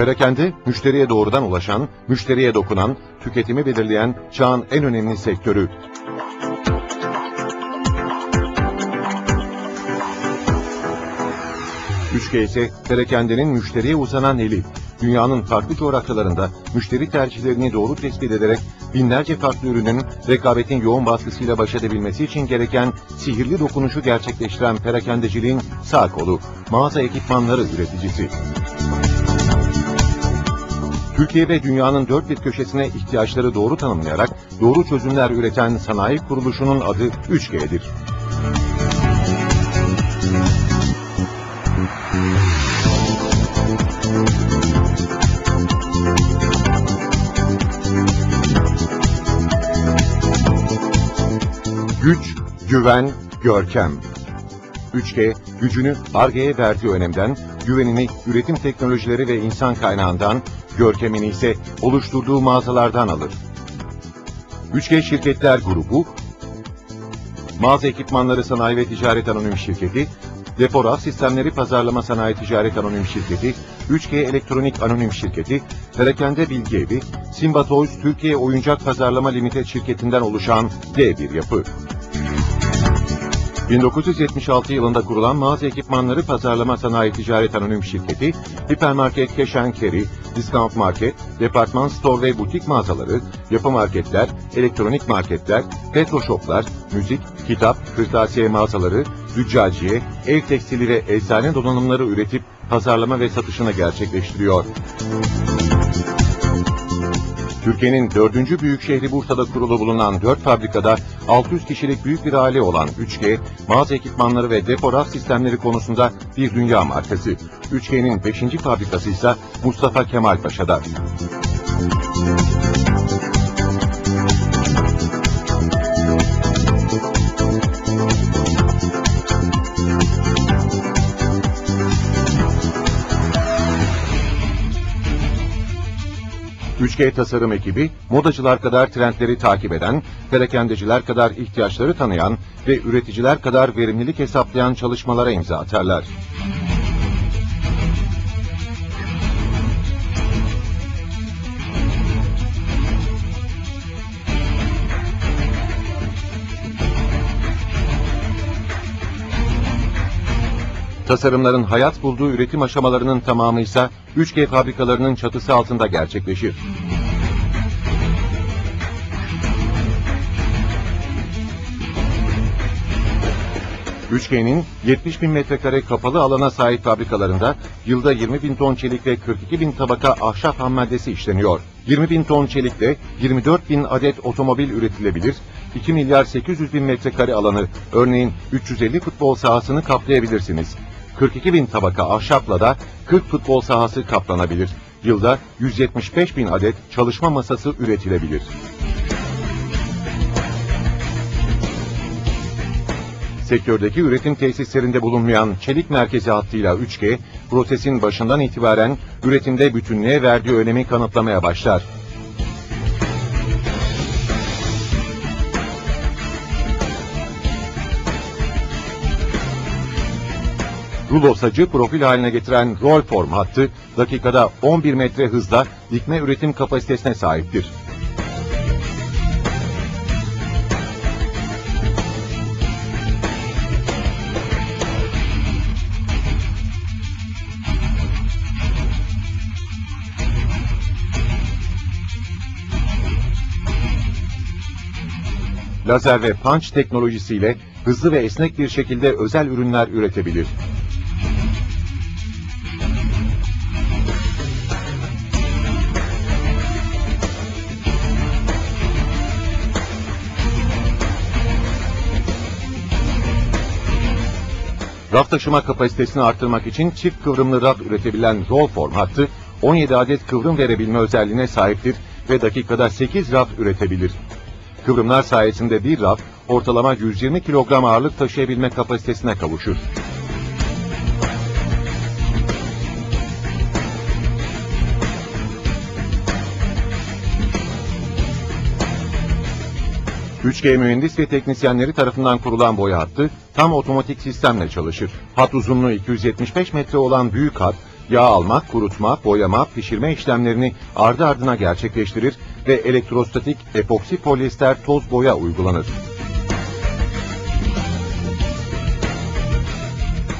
Perakende, müşteriye doğrudan ulaşan, müşteriye dokunan, tüketimi belirleyen çağın en önemli sektörü. Üçge ise perakendenin müşteriye uzanan eli. Dünyanın farklı coğrafyalarında müşteri tercihlerini doğru tespit ederek binlerce farklı ürünün rekabetin yoğun baskısıyla baş edebilmesi için gereken sihirli dokunuşu gerçekleştiren perakendeciliğin sağ kolu, mağaza ekipmanları üreticisi. Türkiye ve dünyanın dört bir köşesine ihtiyaçları doğru tanımlayarak doğru çözümler üreten sanayi kuruluşunun adı 3G'dir. Güç, güven, görkem. 3G, gücünü ARGE'ye verdiği önemden, güvenini üretim teknolojileri ve insan kaynağından, görkemini ise oluşturduğu mağazalardan alır. 3G Şirketler Grubu, Mağaza Ekipmanları Sanayi ve Ticaret Anonim Şirketi, Depo Raf Sistemleri Pazarlama Sanayi Ticaret Anonim Şirketi, 3G Elektronik Anonim Şirketi, Perakende Bilgi Evi, Simba Toys Türkiye Oyuncak Pazarlama Limited şirketinden oluşan D1 yapı. 1976 yılında kurulan Mağaza Ekipmanları Pazarlama Sanayi Ticaret Anonim Şirketi, hipermarket and Carry, discount market, departman store ve butik mağazaları, yapı marketler, elektronik marketler, petro shoplar, müzik, kitap, kırtasiye mağazaları, züccaciye, ev tekstili ve eczane donanımları üretip pazarlama ve satışını gerçekleştiriyor. Türkiye'nin dördüncü büyük şehri Bursa'da kurulu bulunan 4 fabrikada 600 kişilik büyük bir aile olan 3G, mağaza ekipmanları ve depo raf sistemleri konusunda bir dünya markası. 3G'nin 5. fabrikası ise Mustafa Kemal Paşa'da. Üçge tasarım ekibi, modacılar kadar trendleri takip eden, perakendeciler kadar ihtiyaçları tanıyan ve üreticiler kadar verimlilik hesaplayan çalışmalara imza atarlar. Tasarımların hayat bulduğu üretim aşamalarının tamamı ise 3G fabrikalarının çatısı altında gerçekleşir. Üçgenin 70 bin metrekare kapalı alana sahip fabrikalarında yılda 20 bin ton çelik ve 42 bin tabaka ahşap ham maddesi işleniyor. 20 bin ton çelikle 24 bin adet otomobil üretilebilir, 2 milyar 800 bin metrekare alanı, örneğin 350 futbol sahasını kaplayabilirsiniz. 42 bin tabaka ahşapla da 40 futbol sahası kaplanabilir. Yılda 175 bin adet çalışma masası üretilebilir. Sektördeki üretim tesislerinde bulunmayan çelik merkezi hattıyla 3G, prosesin başından itibaren üretimde bütünlüğe verdiği önemi kanıtlamaya başlar. Rulo sacı profil haline getiren roll form hattı dakikada 11 metre hızla dikme üretim kapasitesine sahiptir. Lazer ve punch teknolojisiyle hızlı ve esnek bir şekilde özel ürünler üretebilir. Raf taşıma kapasitesini arttırmak için çift kıvrımlı raf üretebilen roll form hattı 17 adet kıvrım verebilme özelliğine sahiptir ve dakikada 8 raf üretebilir. Kıvrımlar sayesinde bir raf ortalama 120 kilogram ağırlık taşıyabilme kapasitesine kavuşur. Üçg mühendis ve teknisyenleri tarafından kurulan boya hattı tam otomatik sistemle çalışır. Hat uzunluğu 275 metre olan büyük hat Yağ alma, kurutma, boyama, pişirme işlemlerini ardı ardına gerçekleştirir ve elektrostatik epoksi polyester toz boya uygulanır.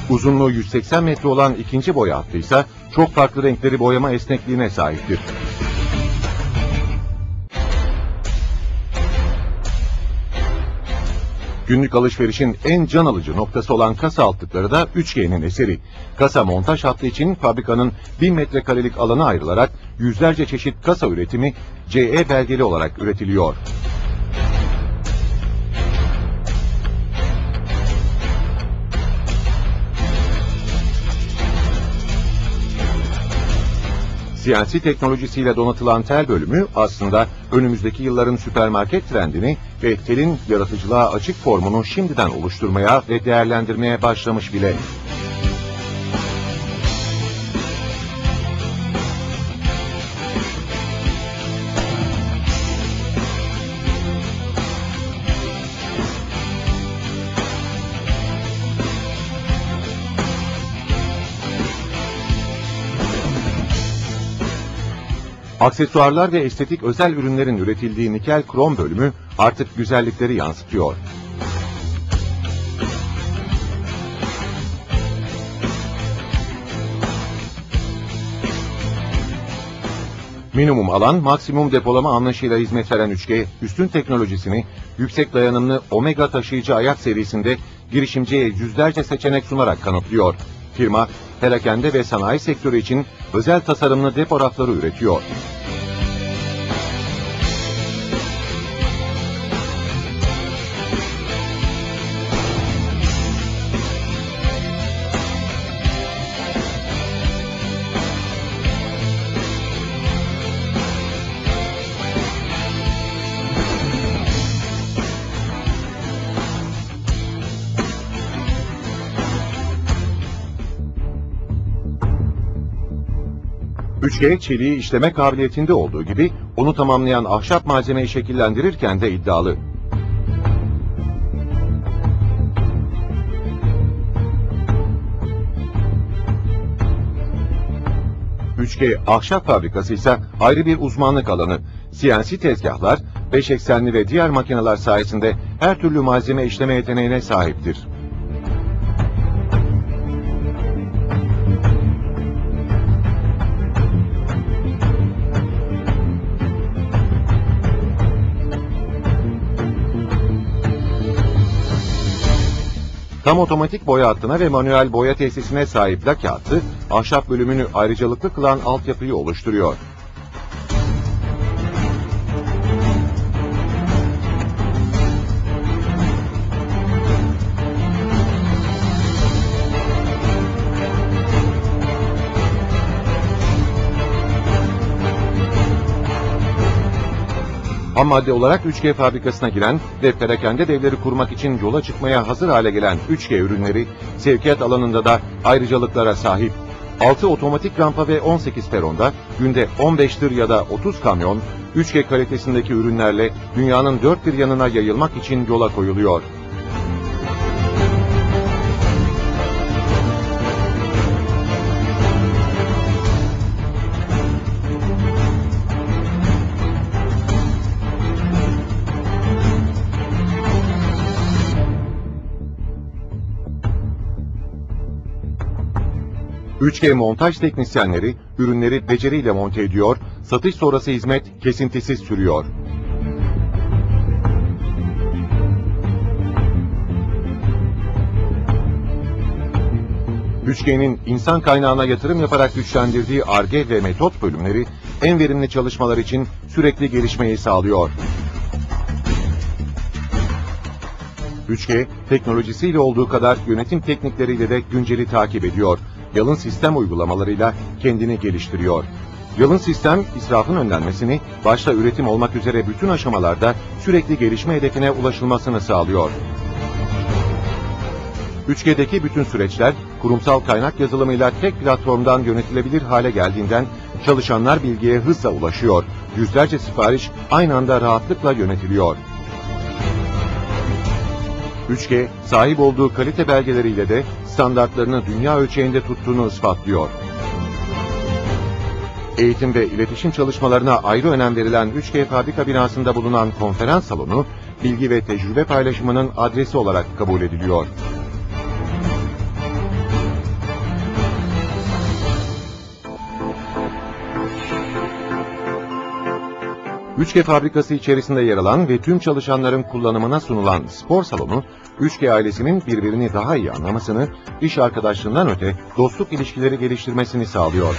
Uzunluğu 180 metre olan ikinci boya hattı ise çok farklı renkleri boyama esnekliğine sahiptir. Günlük alışverişin en can alıcı noktası olan kasa altlıkları da 3G'nin eseri. Kasa montaj hattı için fabrikanın 1000 metrekarelik alana ayrılarak yüzlerce çeşit kasa üretimi CE belgeli olarak üretiliyor. CNC teknolojisiyle donatılan tel bölümü aslında önümüzdeki yılların süpermarket trendini ve telin yaratıcılığa açık formunu şimdiden oluşturmaya ve değerlendirmeye başlamış bile. Aksesuarlar ve estetik özel ürünlerin üretildiği nikel krom bölümü artık güzellikleri yansıtıyor. Minimum alan, maksimum depolama anlayışıyla hizmet veren 3G, üstün teknolojisini yüksek dayanımlı Omega taşıyıcı ayak serisinde girişimciye yüzlerce seçenek sunarak kanıtlıyor. Firma, perakende ve sanayi sektörü için özel tasarımlı depo rafları üretiyor. Üçge çeliği işleme kabiliyetinde olduğu gibi onu tamamlayan ahşap malzemeyi şekillendirirken de iddialı. Üçge ahşap fabrikası ise ayrı bir uzmanlık alanı. CNC tezgahlar, beş eksenli ve diğer makineler sayesinde her türlü malzeme işleme yeteneğine sahiptir. Tam otomatik boya hattına ve manuel boya tesisine sahip lake hattı, ahşap bölümünü ayrıcalıklı kılan altyapıyı oluşturuyor. Ham madde olarak 3G fabrikasına giren ve perakende devleri kurmak için yola çıkmaya hazır hale gelen 3G ürünleri sevkiyat alanında da ayrıcalıklara sahip. 6 otomatik rampa ve 18 peronda günde 15 tır ya da 30 kamyon 3G kalitesindeki ürünlerle dünyanın dört bir yanına yayılmak için yola koyuluyor. Üçgen montaj teknisyenleri ürünleri beceriyle monte ediyor, satış sonrası hizmet kesintisiz sürüyor. Üçgen'in insan kaynağına yatırım yaparak güçlendirdiği ARGE ve metot bölümleri en verimli çalışmalar için sürekli gelişmeyi sağlıyor. 3G, teknolojisiyle olduğu kadar yönetim teknikleriyle de günceli takip ediyor. Yalın sistem uygulamalarıyla kendini geliştiriyor. Yalın sistem, israfın önlenmesini, başta üretim olmak üzere bütün aşamalarda sürekli gelişme hedefine ulaşılmasını sağlıyor. 3G'deki bütün süreçler kurumsal kaynak yazılımıyla tek platformdan yönetilebilir hale geldiğinden çalışanlar bilgiye hızla ulaşıyor. Yüzlerce sipariş aynı anda rahatlıkla yönetiliyor. 3G, sahip olduğu kalite belgeleriyle de standartlarını dünya ölçeğinde tuttuğunu ispatlıyor. Eğitim ve iletişim çalışmalarına ayrı önem verilen 3G fabrika binasında bulunan konferans salonu, bilgi ve tecrübe paylaşımının adresi olarak kabul ediliyor. Üçge fabrikası içerisinde yer alan ve tüm çalışanların kullanımına sunulan spor salonu, Üçge ailesinin birbirini daha iyi anlamasını, iş arkadaşlığından öte dostluk ilişkileri geliştirmesini sağlıyor.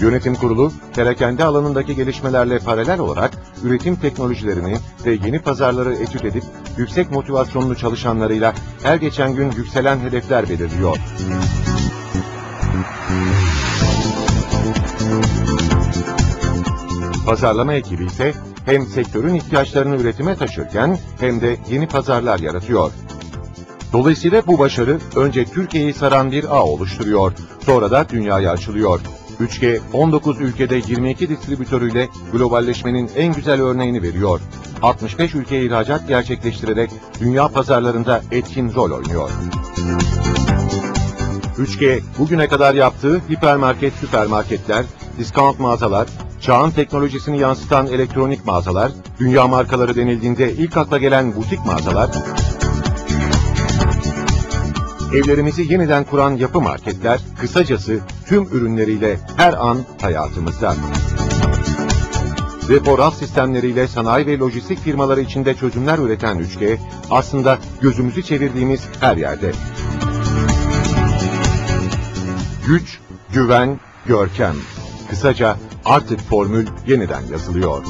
Yönetim kurulu, perakende alanındaki gelişmelerle paralel olarak üretim teknolojilerini ve yeni pazarları etüt edip yüksek motivasyonlu çalışanlarıyla her geçen gün yükselen hedefler belirliyor. Pazarlama ekibi ise hem sektörün ihtiyaçlarını üretime taşırken hem de yeni pazarlar yaratıyor. Dolayısıyla bu başarı önce Türkiye'yi saran bir ağ oluşturuyor, sonra da dünyaya açılıyor. 3G 19 ülkede 22 distribütörüyle globalleşmenin en güzel örneğini veriyor. 65 ülkeye ihracat gerçekleştirerek dünya pazarlarında etkin rol oynuyor. 3G bugüne kadar yaptığı hipermarket süpermarketler, discount mağazalar, çağın teknolojisini yansıtan elektronik mağazalar, dünya markaları denildiğinde ilk akla gelen butik mağazalar, evlerimizi yeniden kuran yapı marketler, kısacası tüm ürünleriyle her an hayatımızda. Depo raf sistemleriyle sanayi ve lojistik firmaları içinde çözümler üreten 3G, aslında gözümüzü çevirdiğimiz her yerde. Güç, güven, görkem. Kısaca artık formül yeniden yazılıyor.